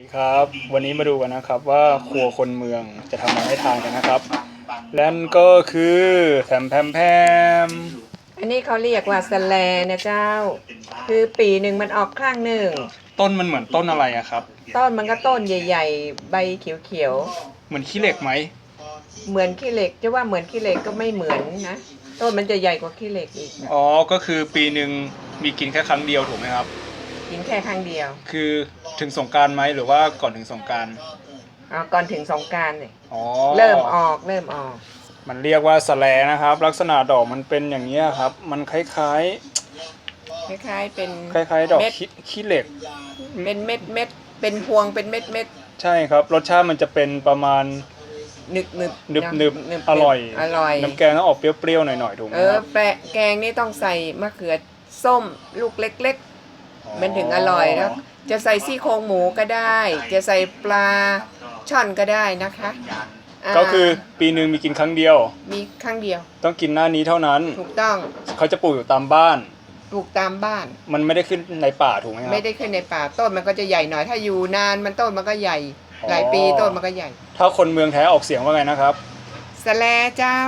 สวัสดีครับ วันนี้มาดูกันนะครับว่าครัวคนเมืองจะทำอะไรให้ทานกันนะครับและนั่นก็คือแถมแพมแพมอันนี้เขาเรียกว่าสแลนะเจ้า คือปีหนึ่งมันออกครั้งหนึ่ง ต้นมันเหมือนต้นอะไรอะครับ ต้นมันก็ต้นใหญ่ ๆ ใบเขียวเหมือนขี้เหล็กไหมๆ เหมือนขี้เหล็กจะว่าเหมือนขี้เหล็กก็ไม่เหมือนนะ ต้นมันจะใหญ่กว่าขี้เหล็กอีกนะอ๋อก็คือปีหนึ่งมีกินแค่ครั้งเดียวถูกไหมครับ กินแค่ครั้งเดียวคือถึงสงกรารไหมหรือว่าก่อนถึงสงกรารเอาก่อนถึงสงกรารเนี่ยอ๋อเริ่มออกเริ่มออกมันเรียกว่าสแลนะครับ ลักษณะดอกมันเป็นอย่างนี้ยครับ มันคล้ายคล้ายๆเป็นๆคล้ายๆ ดอกเม็ดขี้ขี้เหล็ก เป็นเม็ดเม็ดๆเป็นพวงเป็นเม็ดเม็ดใช่ครับ รสชาติมันจะเป็นประมาณ หนึบหนึบหนึบหนึบหนึบอร่อย อร่อย น้ำแกงต้องออกเปรี้ยวๆหน่อยๆถูกไหมเอคอรับ แปะแกงนี่ต้องใส่มะเขือส้มลูกเล็กๆ มันถึงอร่อยแล้วจะใส่ซี่โครงหมูก็ได้ จะใส่ปลาช่อนก็ได้นะคะาก็คือปีหนึ่งมีกินครั้งเดียว มีครั้งเดียว ต้องกินหน้านี้เท่านั้นถูกต้องเขาจะปลูกอยู่ตามบ้าน ปลูกตามบ้าน มันไม่ได้ขึ้นในป่าถูกไหมครับไม่ได้ขึ้นในป่าต้นมันก็จะใหญ่หน่อย ถ้าอยู่นานมันต้นมันก็ใหญ่อ๋อหลายปีต้นมันก็ใหญ่ ถ้าคนเมืองแท้ออกเสียงว่าไงนะครับสแลเจ้า